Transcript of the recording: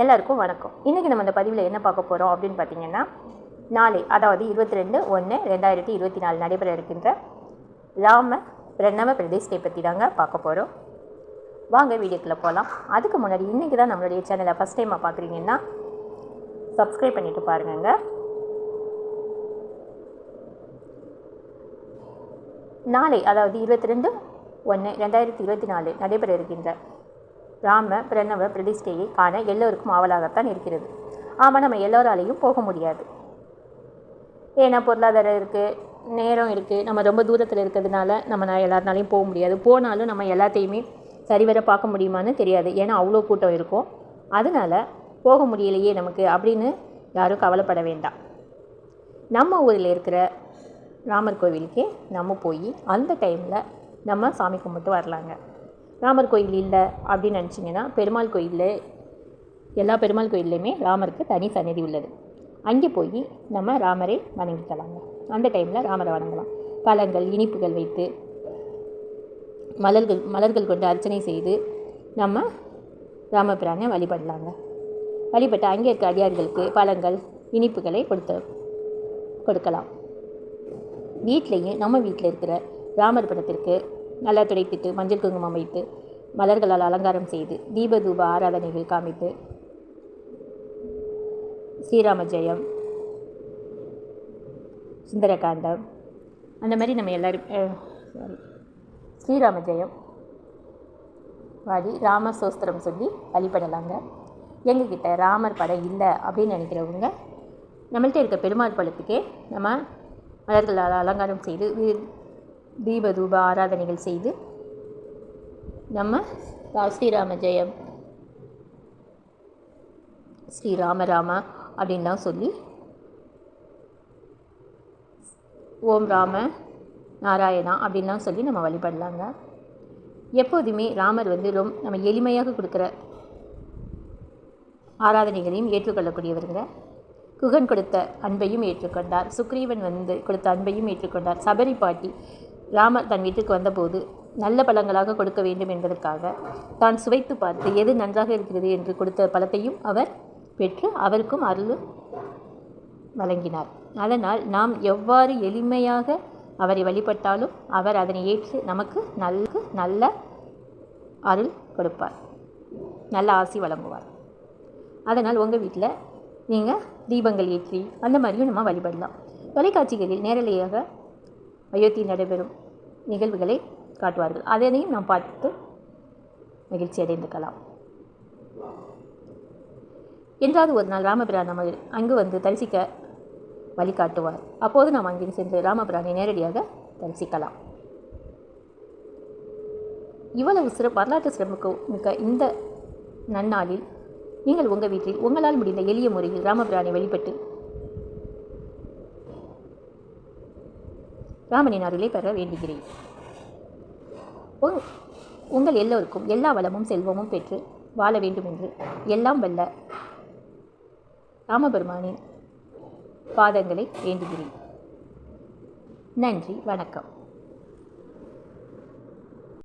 எல்லாருக்கும் வணக்கம். இன்றைக்கி நம்ம இந்த பதிவில் என்ன பார்க்க போகிறோம் அப்படின்னு பார்த்தீங்கன்னா நாளை அதாவது இருபத்தி ரெண்டு ஒன்று ரெண்டாயிரத்தி இருபத்தி நாலு நடைபெற இருக்கின்ற ராம பிரணவ பிரதிஷ்டை பற்றி தாங்க பார்க்க போகிறோம் வாங்க வீடியோக்குள்ளே போகலாம் அதுக்கு முன்னாடி இன்றைக்கி தான் நம்மளுடைய சேனலை ஃபஸ்ட் டைமாக பார்க்குறீங்கன்னா சப்ஸ்கிரைப் பண்ணிவிட்டு பாருங்கங்க. நாளை அதாவது இருபத்தி ரெண்டு ஒன்று ரெண்டாயிரத்தி இருபத்தி நாலு நடைபெற இருக்கின்ற ராம பிரணவ பிரதிஷ்டையை காண எல்லோருக்கும் ஆவலாகத்தான் இருக்கிறது. ஆமாம் நம்ம எல்லோராலையும் போக முடியாது. ஏன்னா பொருளாதாரம் இருக்குது நேரம் இருக்குது நம்ம ரொம்ப தூரத்தில் இருக்கிறதுனால நம்ம எல்லாருனாலையும் போக முடியாது. போனாலும் நம்ம எல்லாத்தையுமே சரிவர பார்க்க முடியுமான்னு தெரியாது. ஏன்னா அவ்வளோ கூட்டம் இருக்கும். அதனால் போக முடியலையே நமக்கு அப்படின்னு யாரும் கவலைப்பட வேண்டாம். நம்ம ஊரில் இருக்கிற ராமர் கோவிலுக்கே நம்ம போய் அந்த டைமில் நம்ம சாமி கும்பிட்டு வரலாங்க. ராமர் கோயில் இல்லை அப்படின்னு நினச்சிங்கன்னா பெருமாள் கோயிலில் எல்லா பெருமாள் கோயில்லையுமே ராமருக்கு தனி சன்னதி உள்ளது. அங்கே போய் நம்ம ராமரை வணங்கிக்கலாங்க. அந்த டைமில் ராமரை வணங்கலாம். பழங்கள் இனிப்புகள் வைத்து மலர்கள் மலர்கள் கொண்டு அர்ச்சனை செய்து நம்ம ராமபிரானை வழிபடலாங்க. வழிபட்டு அங்கே இருக்க அடியார்களுக்கு பழங்கள் இனிப்புகளை கொடுத்து கொடுக்கலாம். வீட்லேயும் நம்ம வீட்டில் இருக்கிற ராமர் படத்திற்கு நல்லா துடைப்பித்து மஞ்சள் குங்குமம் வைத்து மலர்களால் அலங்காரம் செய்து தீப தூப ஆராதனைகள் காமித்து ஸ்ரீராம ஜெயம் சுந்தரகாண்டம் அந்த மாதிரி நம்ம எல்லோரும் சாரி ஸ்ரீராம ஜெயம் பாடி ராம சோஸ்திரம் சொல்லி வழிபடலாங்க. எங்ககிட்ட ராமர் படம் இல்லை அப்படின்னு நினைக்கிறவங்க நம்மள்கிட்ட இருக்க பெருமாள் படத்துக்கே நம்ம மலர்களால் அலங்காரம் செய்து தீபதூப ஆராதனைகள் செய்து நம்ம ஸ்ரீராம ஜெயம். ஸ்ரீராம ராம அப்படின்லாம் சொல்லி ஓம் ராம நாராயணா அப்படின்லாம் சொல்லி நம்ம வழிபடலாங்க. எப்போதுமே ராமர் வந்து ரொம்ப நம்ம எளிமையாக கொடுக்குற ஆராதனைகளையும் ஏற்றுக்கொள்ளக்கூடியவருங்க. குகன் கொடுத்த அன்பையும் ஏற்றுக்கொண்டார். சுக்ரீவன் வந்து கொடுத்த அன்பையும் ஏற்றுக்கொண்டார். சபரி பாட்டி ராமர் தன் வீட்டுக்கு வந்தபோது நல்ல பழங்களாக கொடுக்க வேண்டும் என்பதற்காக தான் சுவைத்து பார்த்து எது நன்றாக இருக்கிறது என்று கொடுத்த பழத்தையும் அவர் பெற்று அவருக்கும் அருள் வழங்கினார். அதனால் நாம் எவ்வாறு எளிமையாக அவரை வழிபட்டாலும் அவர் அதனை ஏற்று நமக்கு நல்ல நல்ல அருள் கொடுப்பார். நல்ல ஆசி வழங்குவார். அதனால் உங்கள் வீட்டில் நீங்கள் தீபங்கள் ஏற்றி அந்த மாதிரியும் நம்ம வழிபடலாம். தொலைக்காட்சிகளில் நேரலையாக அயோத்தி நடைபெறும் நிகழ்வுகளை காட்டுவார்கள். அதனையும் நாம் பார்த்து மகிழ்ச்சி அடைந்துக்கலாம் என்றாவது ஒரு நாள் ராமபிரான் நம்ம அங்கு வந்து தரிசிக்க வழிகாட்டுவார். அப்போது நாம் அங்கிருந்து சென்று ராமபிரானை நேரடியாக தரிசிக்கலாம். இவ்வளவு சிறப்பு வரலாற்று சிறப்புக்கு மிக்க இந்த நன்னாளில் நீங்கள் உங்கள் வீட்டில் உங்களால் முடிந்த எளிய முறையில் ராமபிரானை வழிபட்டு ராமனின் அருளை பெற வேண்டுகிறேன். உங்கள் எல்லோருக்கும் எல்லா வளமும் செல்வமும் பெற்று வாழ வேண்டும் என்று எல்லாம் வல்ல ராமபெருமானின் பாதங்களை வேண்டுகிறேன். நன்றி வணக்கம்.